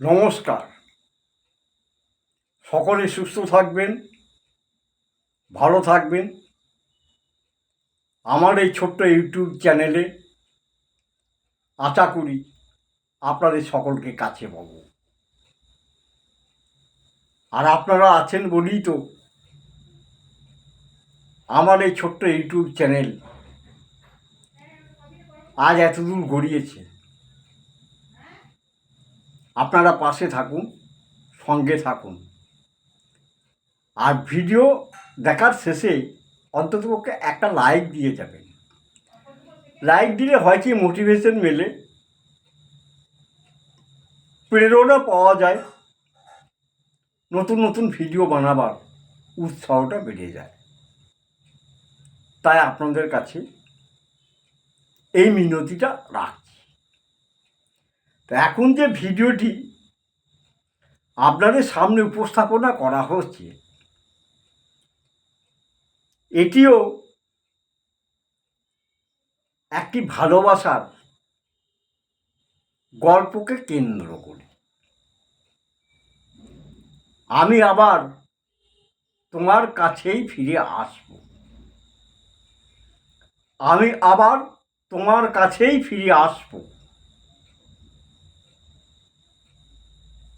নমস্কার। সকলে সুস্থ থাকবেন, ভালো থাকবেন। আমার এই ছোট্ট ইউটিউব চ্যানেলে আশা করি আপনাদের সকলকে কাছে পাবো। আর আপনারা আছেন বলেই তো আমার এই ছোট্ট ইউটিউব চ্যানেল আজ এতদূর গড়িয়েছে। আপনারা পাশে থাকুন, সঙ্গে থাকুন। আর ভিডিও দেখার শেষে অন্ততপক্ষে একটা লাইক দিয়ে যাবেন। লাইক দিলে হয় কি মোটিভেশন মেলে। প্রেরণা পাওয়া যায়। নতুন নতুন ভিডিও বানাবার উৎসাহটা বেড়ে যায়। তাই আপনাদের কাছে এই মিনতিটা রাখছি। তো এখন যে ভিডিওটি আপনাদের সামনে উপস্থাপনা করা হচ্ছে, এটিও একটি ভালোবাসার গল্পকে কেন্দ্র করে। আমি আবার তোমার কাছেই ফিরে আসব। আমি আবার তোমার কাছেই ফিরে আসব।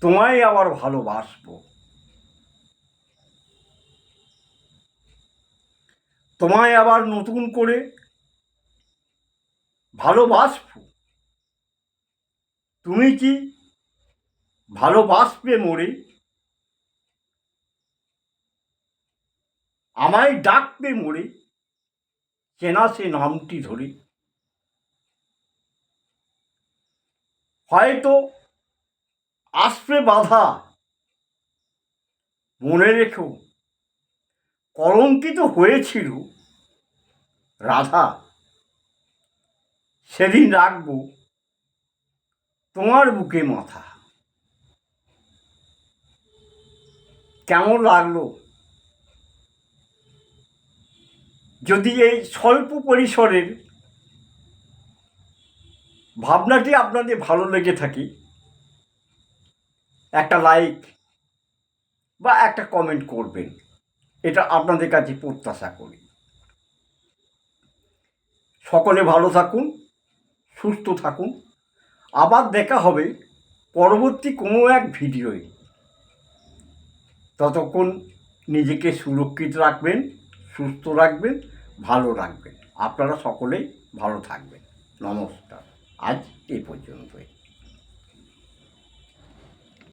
তোমায় আবার ভালোবাসবো। তোমায় আবার নতুন করে ভালোবাসবো। তুমি কি ভালোবাসবে মোরে? আমায় ডাকবে মোরে? চেনা সে নামটি ধরে। হয়তো আসবে বাধা। মনে রেখো, কলঙ্কিত হয়েছিল রাধা। সেদিন রাখব তোমার বুকে মাথা। কেমন লাগল? যদি এই স্বল্প পরিসরের ভাবনাটি আপনাদের ভালো লেগে থাকে একটা লাইক বা একটা কমেন্ট করবেন। এটা আপনাদের কাছে প্রত্যাশা করি। সকলে ভালো থাকুন, সুস্থ থাকুন। আবার দেখা হবে পরবর্তী কোনো এক ভিডিওয়ে ততক্ষণ নিজেকে সুরক্ষিত রাখবেন, সুস্থ রাখবেন, ভালো রাখবেন। আপনারা সকলেই ভালো থাকবেন। নমস্কার। আজ এই পর্যন্তই।